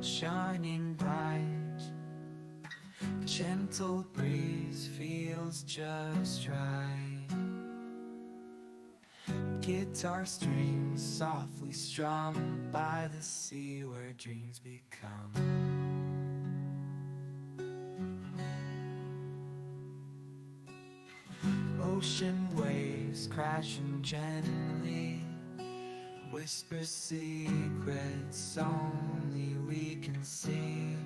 shining bright. Gentle breeze feels just right. Guitar strings softly strummed by the sea where dreams become. Ocean waves crashing gently Whisper secrets only we can see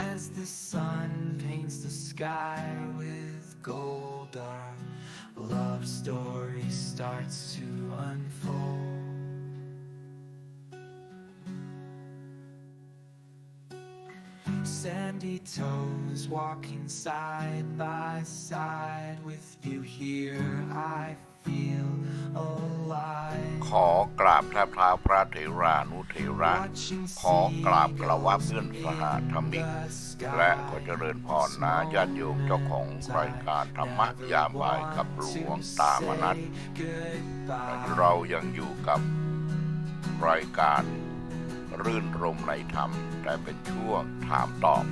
As the sun paints the sky with gold Our love story starts to unfold. Sandy toes walking side by side with you here I ขอกราบแทบเท้าพระเถรานุเถระ Watching ขอกราบกระวับเพื่อนสหธรรมิก the และ sky ขอเจริญพรนะญาติโยมเจ้าของรายการธรรมะยามบ่ายกับหลวงตามนัต Goodbye เรายังอยู่กับรายการรื่นรมในธรรม แต่เป็นช่วงถามตอบ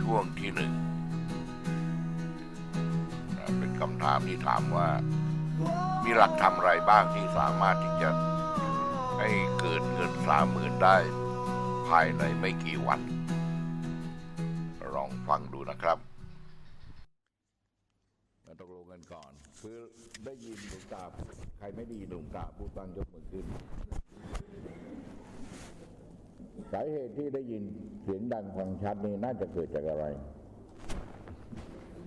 ช่วงที่หนึ่งเป็นคำถามที่ถามว่า มีหลักธรรมอะไรบ้างที่สามารถที่จะให้เกิดเงินสามหมื่นได้ ภายในไม่กี่วัน ลองฟังดูนะครับมาตกลงกันก่อน คือได้ยินหลวงตาใครไม่ด้ยินหลวงตาพูดบ้างยกมือขึ้น สาเหตุที่ได้ยินเสียงดังฟังชัดนี่น่าจะเกิดจากอะไร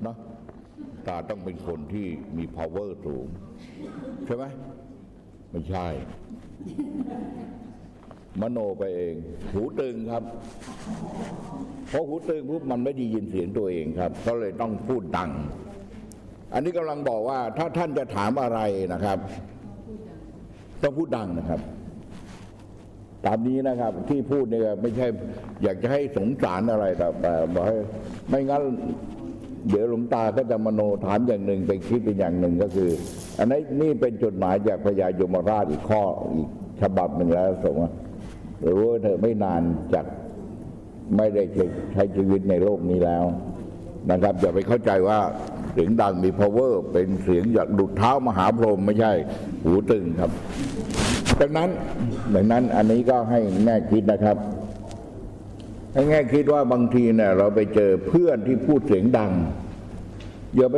เนาะ ตาต้องเป็นคนที่มี power สูง ใช่ไหมไม่ใช่ มโนไปเอง หูตึงครับเพราะหูตึงปุ๊บมันไม่ได้ยินเสียงตัวเองครับ ก็เลยต้องพูดดัง อันนี้กำลังบอกว่า ถ้าท่านจะถามอะไรนะครับ ต้องพูดดังนะครับ ตามนี้นะครับ ที่พูดเนี่ยไม่ใช่ อยากจะให้สงสารอะไรแต่แต่บอกให้ไม่งั้น เดี๋ยวหลวงตาก็จะมโนถามอย่างหนึ่งไปคิดเป็นอย่างหนึ่งก็คือ อันนี้นี่เป็นจดหมายจากพญายมราชอีกข้ออีกฉบับหนึ่งแล้วส่งมารู้ว่าเธอไม่นานจากไม่ได้ใช้ชีวิตในโลกนี้แล้วนะครับอย่าไปเข้าใจว่าเสียงดังมี power เป็นเสียงจากดุดเท้ามหาพรหมไม่ใช่ หูตึงครับดังนั้นดังนั้นอันนี้ก็ให้แง่คิดนะครับ ให้แง่คิดว่าบางทีเนี่ยเราไปเจอเพื่อนที่พูดเสียงดัง อย่าไป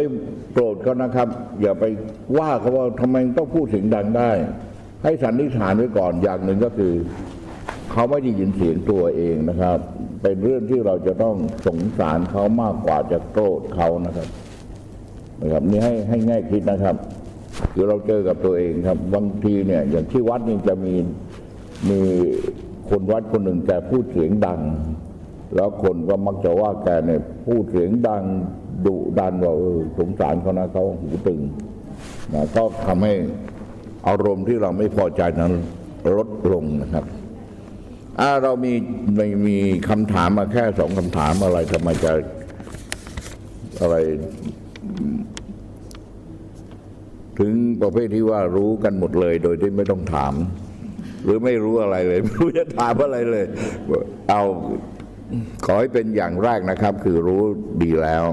โกรธเขานะครับ อย่าไปว่าเขาว่าทำไมต้องพูดเสียงดังได้ ให้สันนิษฐานไว้ก่อนอย่างหนึ่งก็คือเขาไม่ได้ยินเสียงตัวเองนะครับ เป็นเรื่องที่เราจะต้องสงสารเขามากกว่าจะโกรธเขานะครับนะครับนี่ให้ให้ง่ายคิดนะครับคือเราเจอกับตัวเองครับ บางทีเนี่ย อย่างที่วัดนี่จะมีมี คนวัดคนหนึ่งแกพูดเสียงดัง แล้วคนก็มักจะว่าแกเนี่ยพูดเสียงดังดุดันว่าเออสงสารเขานะเขาหูตึงนะก็ทำให้อารมณ์ที่เราไม่พอใจนั้นลดลงนะครับอ่าเรามีไม่มีคำถามมาแค่สองคำถามอะไรทำไมจะอะไร ถึงประเภทที่ว่ารู้กันหมดเลยโดยที่ไม่ต้องถาม หรือไม่รู้อะไรเลย ไม่รู้จะถามอะไรเลย เอาขอให้เป็นอย่างแรกนะครับ คือรู้ดีแล้ว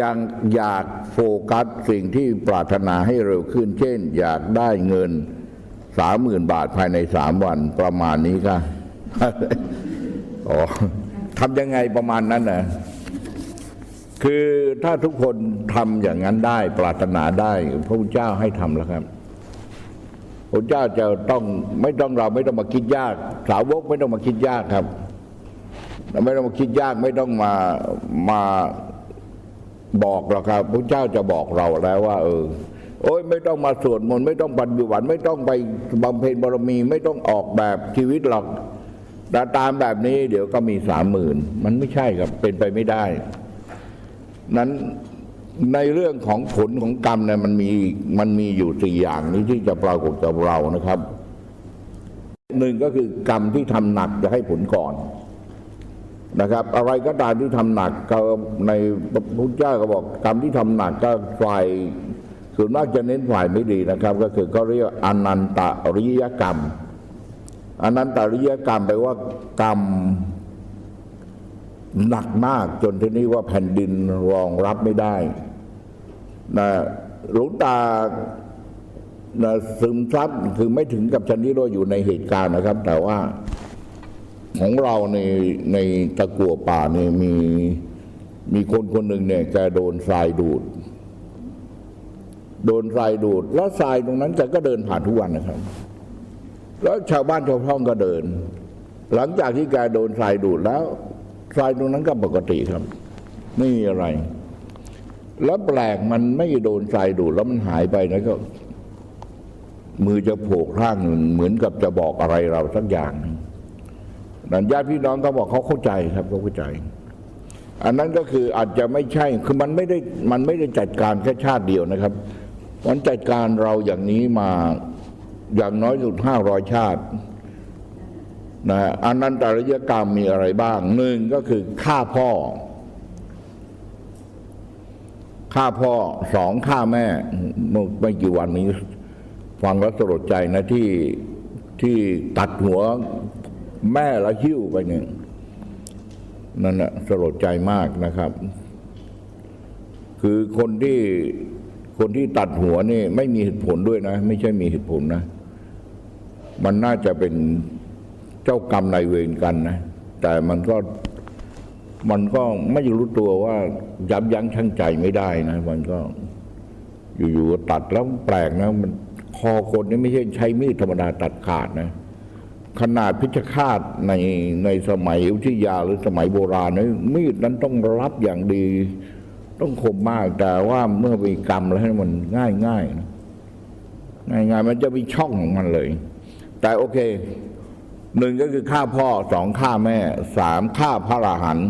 ยังอยากโฟกัสสิ่งที่ปรารถนาให้เร็วขึ้น เช่น อยากได้เงินสามหมื่นบาทภายในสามวันประมาณนี้ค่ะอ๋อทำยังไงประมาณนั้นนะคือถ้าทุกคนทำอย่างนั้นได้ ปรารถนาได้ พระพุทธเจ้าให้ทำแล้วครับ พระเจ้าจะต้องไม่ต้องเราไม่ต้องมาคิดยาก สาวกไม่ต้องมาคิดยากครับเราไม่ต้องมาคิดยากไม่ต้องมามาบอกหรอกครับพระเจ้าจะบอกเราแล้วว่า เออ โอ้ยไม่ต้องมาสวดมนต์ไม่ต้องปฏิบัติไม่ต้องไปบำเพ็ญบารมี ไม่ต้องออกแบบชีวิตหรอกแต่ตามแบบนี้เดี๋ยวก็มีสามหมื่นมันไม่ใช่ครับเป็นไปไม่ได้ นั้น ในเรื่องของผลของกรรมเนี่ยมันมีมันมีอยู่สี่อย่างนี้ที่จะปรากฏกับเรานะครับหนึ่งก็คือกรรมที่ทำหนักจะให้ผลก่อนนะครับ อะไรก็ตามที่ทำหนักก็ในพระพุทธเจ้าก็บอกกรรมที่ทำหนักก็ฝ่ายส่วนมากจะเน้นฝ่ายไม่ดีนะครับ ก็คือเขาเรียกอนันตริยกรรมอนันตริยกรรมแปลว่ากรรมหนักมากจนที่นี้ว่าแผ่นดินรองรับไม่ได้ นะหลวงตานะซึมซับคือไม่ถึงกับชนิดว่าอยู่ในเหตุการณ์นะครับ แต่ว่าของเราในในตะกัวป่าเนี่ยมีมีคนคนหนึ่งเนี่ยแกโดนทรายดูด โดนทรายดูด แล้วทรายตรงนั้นแกก็เดินผ่านทุกวันนะครับ แล้วชาวบ้านชาวช่องก็เดิน หลังจากที่แกโดนทรายดูดแล้วทรายตรงนั้นก็ปกติครับไม่มีอะไร แล้วแปลกมันไม่โดนทรายดูดแล้วมันหายไปนะก็ มือจะโผล่ข้างหนึ่งเหมือนกับจะบอกอะไรเราสักอย่างนึ่งนั่นญาติพี่น้องก็บอกเขาเข้าใจครับเขาเข้าใจ อันนั้นก็คืออาจจะไม่ใช่คือมันไม่ได้มันไม่ได้จัดการแค่ชาติเดียวนะครับมันจัดการเราอย่างนี้มาอย่างน้อยสุดห้าร้อยชาตินะอันนั้นตริยกรรมมีอะไรบ้างหนึ่งก็คือฆ่าพ่อ ฆ่าพ่อสองฆ่าแม่เมื่อไม่กี่วันนี้ ฟังแล้วสลดใจนะที่ที่ตัดหัวแม่ละหิ้วไปเนี่ยนั่นแหะสลดใจมากนะครับ คือคนที่คนที่ตัดหัวนี่ ไม่มีเหตุผลด้วยนะ ไม่ใช่มีเหตุผลนะ มันน่าจะเป็นเจ้ากรรมนายเวรกันนะ แต่มันก็ มันก็ไม่รู้ตัวว่ายับยั้งชั่งใจไม่ได้นะ มันก็อยู่ๆตัดแล้วแปลกนะ มันคอคนนี่ไม่ใช่ใช้มีดธรรมดาตัดขาดนะ ขนาดพิชฆาตในในสมัยอยุธยาหรือสมัยโบราณนะมีดนั้นต้องรับอย่างดี ต้องคมมากแต่ว่าเมื่อมีกรรมแล้วให้มันง่ายง่ายๆนะง่ายง่ายมันจะมีช่องของมันเลย แต่โอเคหนึ่งก็คือฆ่าพ่อสองฆ่าแม่สามฆ่าพระอรหันต์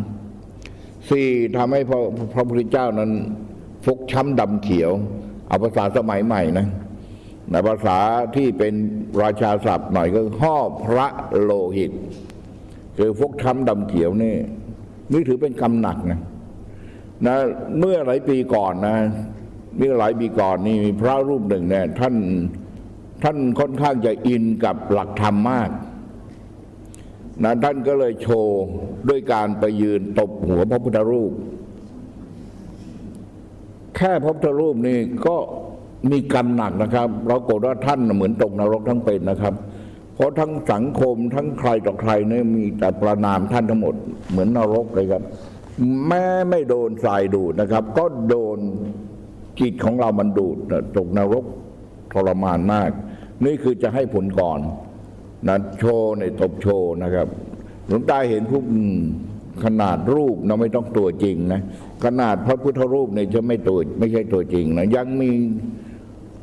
สี่ทำให้พระพระพุทธเจ้านั้น ฟกช้ำดำเขียว เอาภาษาสมัยใหม่นะในภาษาที่เป็นราชาศัพท์หน่อยก็ห่อพระโลหิต คือฟกช้ำดำเขียวนี่นี่ถือเป็นกรรมหนักนะนะ เมื่อหลายปีก่อนนะเมื่อหลายปีก่อนนี่มีพระรูปหนึ่งเนี่ยท่านท่านค่อนข้างจะอินกับหลักธรรมมาก นะท่านก็เลยโชว์ด้วยการไปยืนตบหัวพระพุทธรูป แค่พระพุทธรูปนี่ก็มีกรรมหนักนะครับเราโกรธว่าท่านเหมือนตกนรกทั้งเป็นนะครับ เพราะทั้งสังคมทั้งใครต่อใครเนี่ยมีแต่ประนามท่านทั้งหมดเหมือนนรกเลยครับ แม้ไม่โดนทรายดูดนะครับ ก็โดนจิตของเรามันดูดตกนรกทรมานมาก นี่คือจะให้ผลก่อน นะโชว์ในตบโชว์นะครับหลวงตาเห็นผู้อืมขนาดรูปนะไม่ต้องตัวจริงนะขนาดพระพุทธรูปเนี่ยจะไม่ตัวไม่ใช่ตัวจริงนะยังมี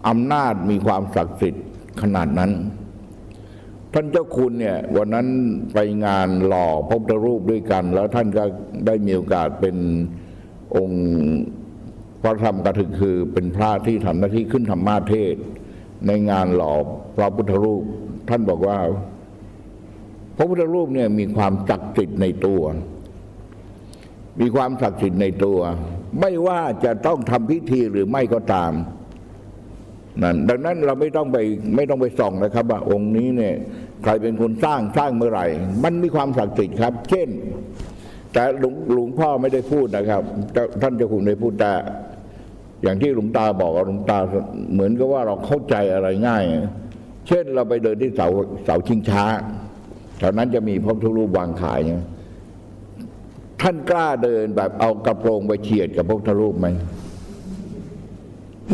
อำนาจมีความศักดิ์สิทธิ์ขนาดนั้น ท่านเจ้าคุณเนี่ยวันนั้นไปงานหล่อพระพุทธรูปด้วยกัน แล้วท่านก็ได้มีโอกาสเป็นองค์พระธรรมกถึกคือเป็นพระที่ทำหน้าที่ขึ้นธรรมาเทศ ในงานหล่อพระพุทธรูป ท่านบอกว่า พระพุทธรูปเนี่ยมีความศักดิ์สิทธิ์ในตัว มีความศักดิ์สิทธิ์ในตัว ไม่ว่าจะต้องทำพิธีหรือไม่ก็ตามนั่นดังนั้นเราไม่ต้องไปไม่ต้องไปส่องนะครับว่าองค์นี้เนี่ยใครเป็นคนสร้างสร้างเมื่อไหร่ มันมีความศักดิ์สิทธิ์ครับ เช่น แต่หลวงหลวงพ่อไม่ได้พูดนะครับ ท่านเจ้าคุณได้พูดแต่อย่างที่หลวงตาบอกหลวงตาเหมือนกับว่าเราเข้าใจอะไรง่าย เช่นเราไปเดินที่เสาเสาชิงช้าแถวนั้นจะมีพระพุทธรูปวางขายเนี่ยท่านกล้าเดินแบบเอากระโปรงไปเฉียดกับพระพุทธรูปไหม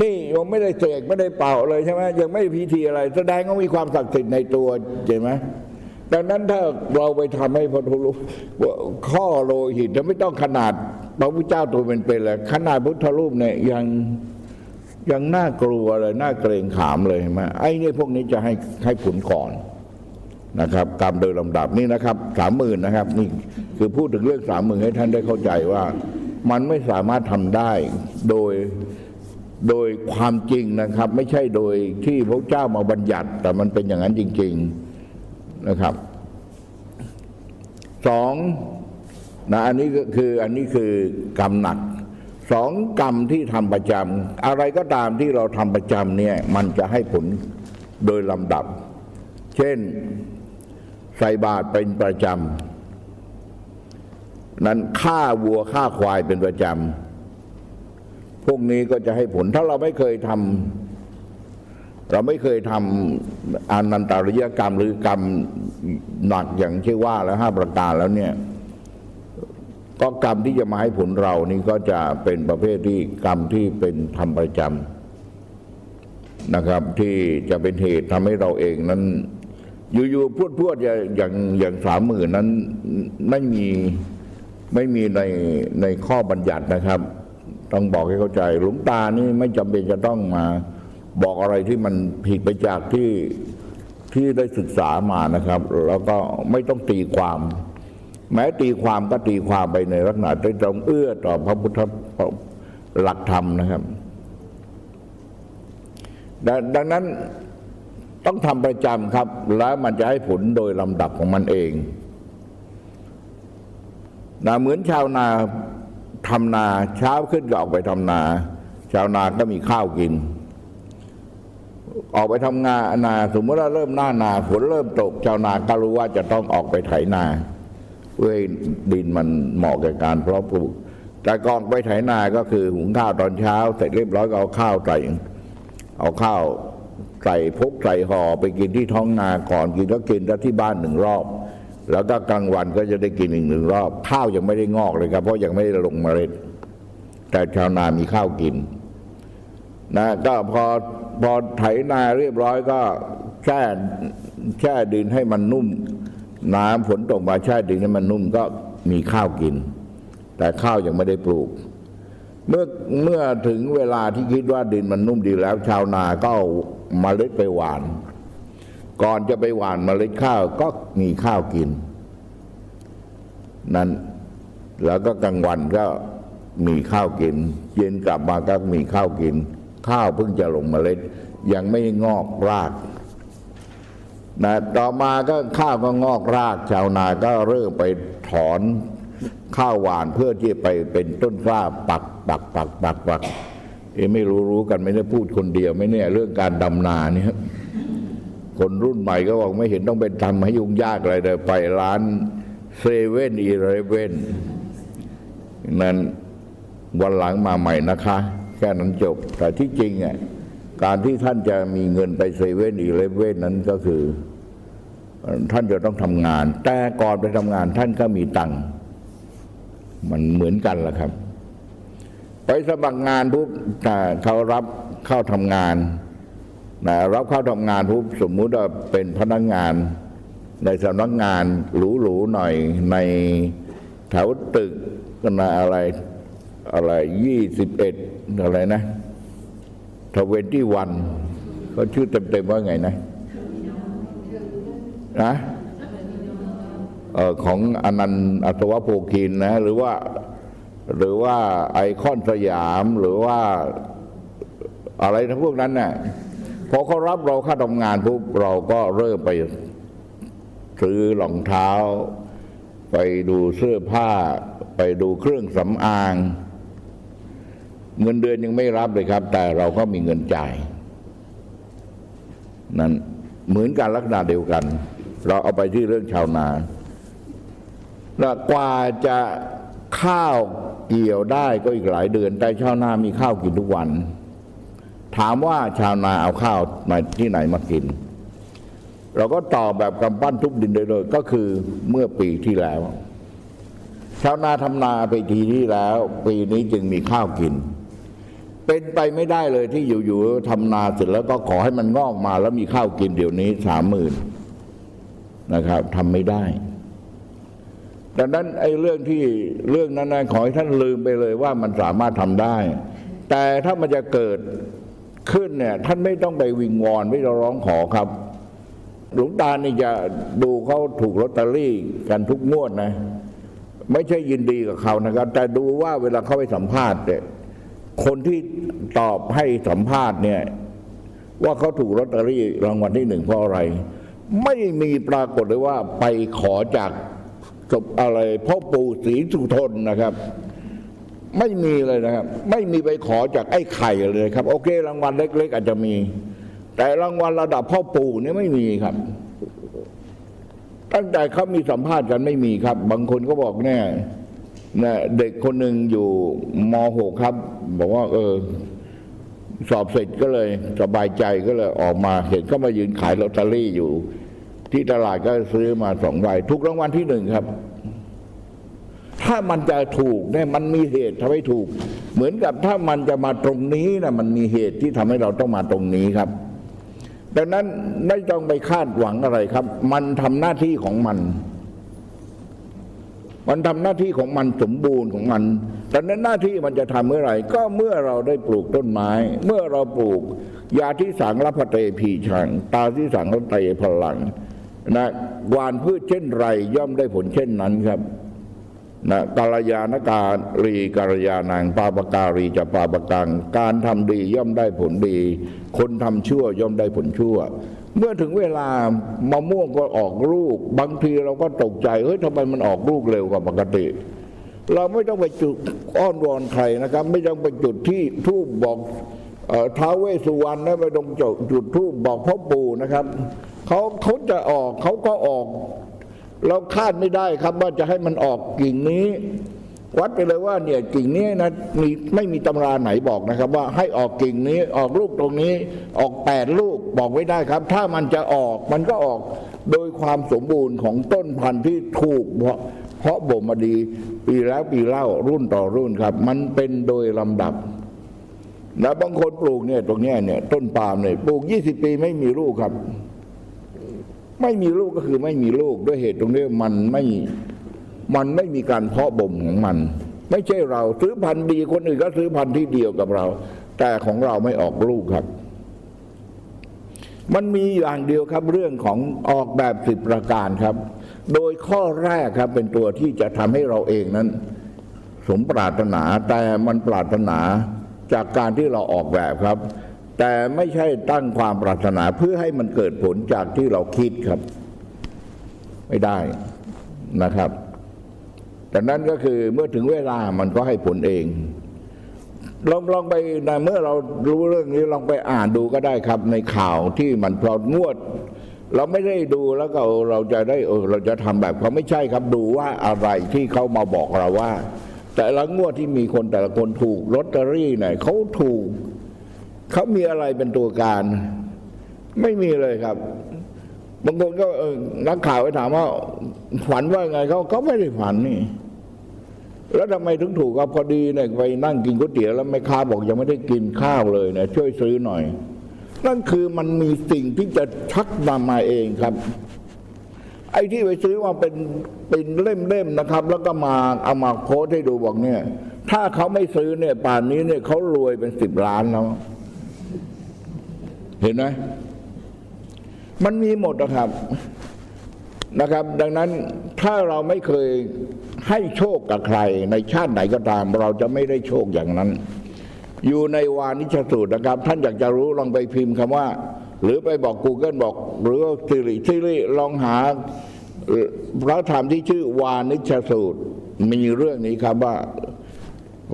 นี่ยังไม่ได้เสกไม่ได้เป่าเลยใช่ไหมยังไม่พิธีอะไร แสดงว่ามีความศักดิ์สิทธิ์ในตัวเห็นไหมดังนั้นถ้าเราไปทำให้พระพุทธรูปข้อโลหิตจะไม่ต้องขนาดพระพุทธเจ้าตัวเป็นๆเลยขนาดพุทธรูปเนี่ยยัง ยังน่ากลัวเลยน่าเกรงขามเลยเห็นไหมไอ้นี่พวกนี้จะให้ให้ผลก่อนนะครับตามโดยลำดับนี่นะครับสามหมื่นนะครับ นี่คือพูดถึงเรื่องสามหมื่นให้ท่านได้เข้าใจว่า มันไม่สามารถทำได้โดยโดยความจริงนะครับ ไม่ใช่โดยที่พระเจ้ามาบัญญัติ แต่มันเป็นอย่างนั้นจริง ๆนะครับสองนะอันนี้ก็คืออันนี้คือกรรมหนัก สองกรรมที่ทำประจำอะไรก็ตามที่เราทำประจำเนี่ยมันจะให้ผลโดยลำดับ เช่นใส่บาตรเป็นประจำนั้นฆ่าวัวฆ่าควายเป็นประจำพวกนี้ก็จะให้ผลถ้าเราไม่เคยทำเราไม่เคยทำอนันตาริยกรรมหรือกรรมหนักอย่างที่ว่าแล้วห้าประการแล้วเนี่ย ก็กรรมที่จะมาให้ผลเรานี่ก็จะเป็นประเภทที่กรรมที่เป็นทำประจำนะครับ ที่จะเป็นเหตุทำให้เราเองนั้น อยู่ๆพูดพูดอย่างอย่างอย่างสามหมื่นนั้นไม่มีไม่มีในในข้อบัญญัตินะครับ ต้องบอกให้เข้าใจหลวงตานี่ไม่จำเป็นจะต้องมาบอกอะไรที่มันผิดไปจากที่ที่ได้ศึกษามานะครับ แล้วก็ไม่ต้องตีความ แม้ตีความก็ตีความไปในลักษณะที่ตรงเอื้อต่อพระพุทธหลักธรรมนะครับดดังนั้นต้องทำประจำครับ แล้วมันจะให้ผลโดยลำดับของมันเองนะเหมือนชาวนาทำนาเช้าขึ้นก็ออกไปทำนา ชาวนาก็มีข้าวกิน ออกไปทำงานนา สมมติว่าเริ่มหน้านาฝนเริ่มตก ชาวนาก็รู้ว่าจะต้องออกไปไถนา เพื่อให้ดินมันเหมาะกับการเพาะปลูก แต่ก่อนไปไถนาก็คือหุงข้าวตอนเช้า เสร็จเรียบร้อยก็เอาข้าวใส่เอาข้าวใส่พกใส่ห่อไปกินที่ท้องนาก่อนกินก็กินแล้วที่บ้านหนึ่งรอบ แล้วก็กลางวันก็จะได้กินอีกหนึ่งรอบ ข้าวยังไม่ได้งอกเลยครับเพราะยังไม่ได้ลงเมล็ด แต่ชาวนามีข้าวกินนะก็พอพอไถนาเรียบร้อยก็แช่แช่ดินให้มันนุ่ม น้ำฝนตกมาแช่ดินให้มันนุ่มก็มีข้าวกิน แต่ข้าวยังไม่ได้ปลูก เมื่อเมื่อถึงเวลาที่คิดว่าดินมันนุ่มดีแล้ว ชาวนาก็เอาเมล็ดไปหวาน ก่อนจะไปหวานเมล็ดข้าวก็มีข้าวกิน นั้นแล้วก็กลางวันก็มีข้าวกิน เย็นกลับมาก็มีข้าวกิน ข้าวเพิ่งจะลงเมล็ด ยังไม่งอกราก นะต่อมาก็ข้าวก็งอกรากชาวนาก็เริ่มไปถอนข้าวหวานเพื่อที่ไปเป็นต้นกล้าปักปักปักปักปักเอไม่รู้รู้กันไม่ได้พูดคนเดียวไม่เนี่ยเรื่องการดำนาเนี่ยคนรุ่นใหม่ก็บอกไม่เห็นต้องเป็นทำให้ยุ่งยากอะไรเลยไปร้านเซเว่นอีเลเว่นนั้นวันหลังมาใหม่นะคะ แค่นั้นจบแต่ที่จริงอะ การที่ท่านจะมีเงินไปเซเว่นอีเลเว่นนั้นก็คือ ท่านจะต้องทำงาน แต่ก่อนไปทำงานท่านก็มีตังค์มันเหมือนกันแหละครับ ไปสมัครงานปุ๊บแต่เขารับเข้าทำงานนะรับเข้าทำงานปุ๊บสมมุติว่าเป็นพนักงาน ในสำนักงานหรูๆหน่อยในแถวตึกนะอะไรอะไรยี่สิบเอ็ดอะไรนะ ทเวนตี้วันเขาชื่อเต็มๆว่าไงนะนะออของอนันต์อัศวโภคินนะ หรือว่า หรือว่าไอคอนสยามหรือว่าอะไรทั้งพวกนั้นน่ะพอเขารับเราเข้าทำงานปุ๊บเราก็เริ่มไปซื้อรองเท้า ไปดูเสื้อผ้า ไปดูเครื่องสำอาง เงินเดือนยังไม่รับเลยครับ แต่เราก็มีเงินจ่ายนั้นเหมือนกันลักษณะเดียวกัน เราเอาไปที่เรื่องชาวนาแล้วกว่าจะข้าวเกี่ยวได้ก็อีกหลายเดือน แต่ชาวนามีข้าวกินทุกวัน ถามว่าชาวนาเอาข้าวมาที่ไหนมากิน เราก็ตอบแบบกำปั้นทุบดินเลยก็คือเมื่อปีที่แล้ว ชาวนาทำนาไปทีที่แล้ว ปีนี้จึงมีข้าวกิน เป็นไปไม่ได้เลยที่อยู่ๆทำนาเสร็จแล้วก็ขอให้มันงอกมาแล้วมีข้าวกินเดี๋ยวนี้สามหมื่นนะครับทำไม่ได้ ดังนั้นไอ้เรื่องที่เรื่องนั้นนะขอให้ท่านลืมไปเลยว่ามันสามารถทำได้ แต่ถ้ามันจะเกิดขึ้นเนี่ย ท่านไม่ต้องไปวิงวอนไม่ต้องร้องขอครับ หลวงตานี่จะดูเขาถูกลอตเตอรี่กันทุกงวดนะ ไม่ใช่ยินดีกับเขานะครับ แต่ดูว่าเวลาเขาไปสัมภาษณ์เนี่ย คนที่ตอบให้สัมภาษณ์เนี่ย ว่าเขาถูกลอตเตอรี่รางวัลที่หนึ่งเพราะอะไร ไม่มีปรากฏเลยว่าไปขอจากศพอะไรพ่อปู่ศรีสุทนนะครับ ไม่มีเลยนะครับ ไม่มีไปขอจากไอ้ไข่เลยครับ โอเค รางวัลเล็ก ๆ อาจจะมี แต่รางวัลระดับพ่อปู่เนี่ยไม่มีครับ ตั้งแต่เขามีสัมภาษณ์กันไม่มีครับ บางคนก็บอกเนี่ย นี่ยเด็กคนหนึ่งอยู่ม .6 ครับ บอกว่า เออ สอบเสร็จก็เลยสบายใจก็เลยออกมา เห็นก็มายืนขายลอตเตอรี่อยู่ ที่ตลาดก็ซื้อมาสองใบทุกรางวัลที่หนึ่งครับ ถ้ามันจะถูกเนี่ยมันมีเหตุทำให้ถูก เหมือนกับถ้ามันจะมาตรงนี้นะมันมีเหตุที่ทำให้เราต้องมาตรงนี้ครับ ดังนั้นไม่ต้องไปคาดหวังอะไรครับ มันทำหน้าที่ของมัน มันทำหน้าที่ของมันสมบูรณ์ของมันดังนั้นหน้าที่มันจะทำเมื่อไหร่ ก็เมื่อเราได้ปลูกต้นไม้ เมื่อเราปลูก ยาที่สังรัพเตพีชัง ตาที่สังรัพเตพลังนะวานพืชเช่นไรย่อมได้ผลเช่นนั้นครับนะกาลยานการีกาลยานางปาปการีจะปาปกัง การทำดีย่อมได้ผลดี คนทำชั่วย่อมได้ผลชั่ว เมื่อถึงเวลามะม่วงก็ออกลูก บางทีเราก็ตกใจเฮ้ยทำไมมันออกลูกเร็วกว่าปกติ เราไม่ต้องไปจุดอ้อนวอนใครนะครับ ไม่ต้องไปจุดที่ทูบบอกท้าเวสสุวรรณนะไม่ต้องจุดจุดทูบบอกพ่อปู่นะครับเขาเขาจะออกเขาก็ออก เราคาดไม่ได้ครับว่าจะให้มันออกกิ่งนี้ วัดไปเลยว่าเนี่ยกิ่งนี้นะมีไม่มีตำราไหนบอกนะครับ ว่าให้ออกกิ่งนี้ออกลูกตรงนี้ออกแปดลูกบอกไม่ได้ครับ ถ้ามันจะออกมันก็ออกโดยความสมบูรณ์ของต้นพันธุ์ที่ถูกเพาะเพาะบ่มมาดีปีแล้วปีเล่ารุ่นต่อรุ่นครับ มันเป็นโดยลำดับนะบางคนปลูกเนี่ยตรงเนี้ยเนี่ยต้นปาล์มเนี่ยปลูก20ปีไม่มีลูกครับ ไม่มีลูกก็คือไม่มีลูกด้วยเหตุตรงนี้มันไม่ มันไม่มีการเพาะบ่มของมัน ไม่ใช่เราซื้อพันธุ์ดีคนอื่นก็ซื้อพันธุ์ที่เดียวกับเรา แต่ของเราไม่ออกลูกครับ มันมีอย่างเดียวครับเรื่องของออกแบบสิบประการครับ โดยข้อแรกครับเป็นตัวที่จะทำให้เราเองนั้น สมปรารถนาแต่มันปรารถนาจากการที่เราออกแบบครับ แต่ไม่ใช่ตั้งความปรารถนาเพื่อให้มันเกิดผลจากที่เราคิดครับ ไม่ได้นะครับ แต่นั้นก็คือเมื่อถึงเวลามันก็ให้ผลเอง ลองลองไปนะเมื่อเรารู้เรื่องนี้ลองไปอ่านดูก็ได้ครับ ในข่าวที่มันพลอดงวด เราไม่ได้ดูแล้วก็เราจะได้เออเราจะทำแบบเขาไม่ใช่ครับดูว่าอะไรที่เขามาบอกเราว่า แต่ละงวดที่มีคนแต่ละคนถูกลอตเตอรี่เนี่ยเขาถูกเขามีอะไรเป็นตัวการ ไม่มีเลยครับบางคนก็นักข่าวไปถามว่าฝันว่าไงเขาเขาไม่ได้ฝันนี่ แล้วทำไมถึงถูกครับพอดีเนี่ยไปนั่งกินก๋วยเตี๋ยวแล้วแม่ค้าบอกยังไม่ได้กินข้าวเลยเนี่ยช่วยซื้อหน่อย นั่นคือมันมีสิ่งที่จะชักนำมาเองครับ ไอ้ที่ไปซื้อมาเป็นเป็นเล่มๆนะครับ แล้วก็มาเอามาโพสให้ดูบอกเนี่ย ถ้าเขาไม่ซื้อเนี่ย ป่านนี้เนี่ยเขารวยเป็นสิบล้านแล้วเห็นไหมมันมีหมดนะครับ นะครับ ดังนั้นถ้าเราไม่เคยให้โชคกับใคร ในชาติไหนก็ตาม เราจะไม่ได้โชคอย่างนั้น อยู่ในวานิชสูตรนะครับ ท่านอยากจะรู้ลองไปพิมพ์คำว่า หรือไปบอก Google บอก หรือว่าซิริซิริลองหาพระธรรมที่ชื่อวานิชสูตร มีเรื่องนี้ครับว่า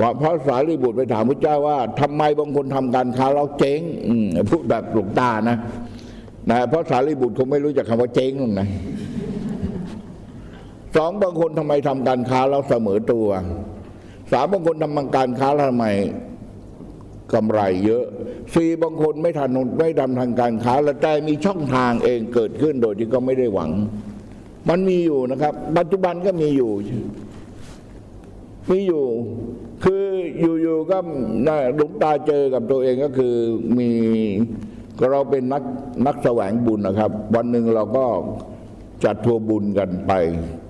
ว่าพระสารีบุตรไปถามพระเจ้าว่าทำไมบางคนทำการค้าแล้วเจ๊งพูดแบบหลวงตานะนะพระสารีบุตรคงไม่รู้จักคำว่าเจ๊งหรอกนะ สองบางคนทำไมทำการค้าแล้วเสมอตัวสามบางคนทำการค้าแล้วทำไมกำไรเยอะสี่บางคนไม่ทันไม่ทำทางการค้า แล้วแต่มีช่องทางเองเกิดขึ้นโดยที่ก็ไม่ได้หวัง มันมีอยู่นะครับ ปัจจุบันก็มีอยู่ มีอยู่ คืออยู่ๆก็น่ะหลวงตาเจอกับตัวเองก็คือมีเราเป็นนักนักแสวงบุญนะครับ วันหนึ่งเราก็ จัดทัวร์บุญกันไป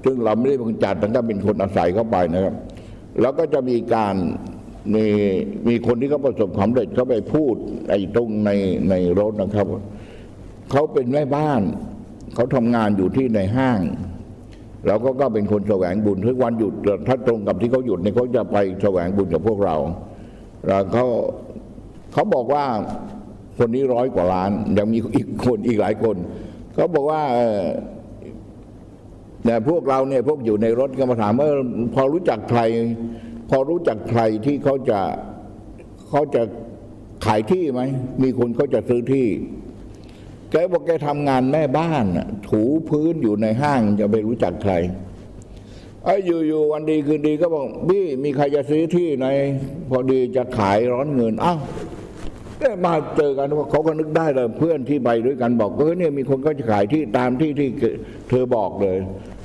ซึ่งเราไม่ได้เป็นคนจัดแต่ก็เป็นคนอาศัยเข้าไปนะครับ แล้วก็จะมีการมีมีคนที่เขาประสบความสำเร็จเขาไปพูดไอ้ตรงในในรถนะครับ เขาเป็นแม่บ้าน เขาทำงานอยู่ที่ในห้างเราก็ก็เป็นคนแสวงบุญทุกวันหยุดถ้าตรงกับที่เขาหยุดเนี่ยเขาจะไปแสวงบุญกับพวกเราแล้วเขาเขาบอกว่าคนนี้ร้อยกว่าล้าน ยังมีอีกคนอีกหลายคนเขาบอกว่า เอ่พวกเราเนี่ยพวกอยู่ในรถก็มาถามว่าพอรู้จักใคร พอรู้จักใครที่เขาจะเขาจะขายที่ไหมมีคนเขาจะซื้อที่ แกบอกแกทำงานแม่บ้านถูพื้นอยู่ในห้างจะไปรู้จักใครไอ้อยู่ๆวันดีคืนดีก็บอกพี่มีใครจะซื้อที่ในพอดีจะขายร้อนเงินอ้าว มาเจอกันเขาก็นึกได้เลยเพื่อนที่ไปด้วยกันบอกเออเนี่ยมีคนก็จะขายที่ตามที่ที่เธอบอกเลย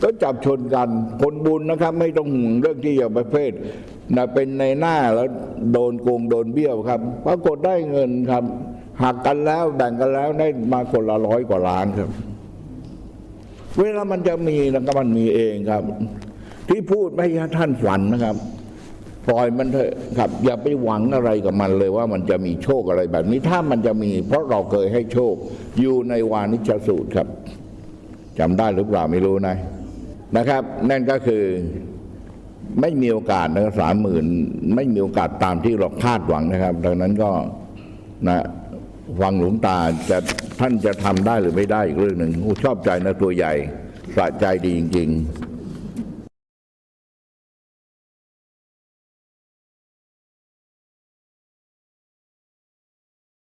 ก็จับชนกันคนบุญนะครับ ไม่ต้องห่วงเรื่องที่อย่างประเภทนะเป็นในหน้าแล้วโดนโกงโดนเบี้ยวครับปรากฏได้เงินครับหักกันแล้วแบ่งกันแล้วได้มาคนละร้อยกว่าล้านครับ เวลามันจะมีนะครับมันมีเองครับ ที่พูดไม่ให้ท่านฝันนะครับ ปล่อยมันเถอะครับ อย่าไปหวังอะไรกับมันเลยว่ามันจะมีโชคอะไรแบบนี้ ถ้ามันจะมี เพราะเราเคยให้โชค อยู่ในวานิชสูตรครับจำได้หรือเปล่าไม่รู้นะนะครับ นั่นก็คือไม่มีโอกาสนะสามหมื่นไม่มีโอกาสตามที่เราคาดหวังนะครับ ดังนั้นก็นะฟังหลวงตาจะท่านจะทำได้หรือไม่ได้อีกเรื่องหนึ่งชอบใจนะตัวใหญ่สะใจดีจริง ๆ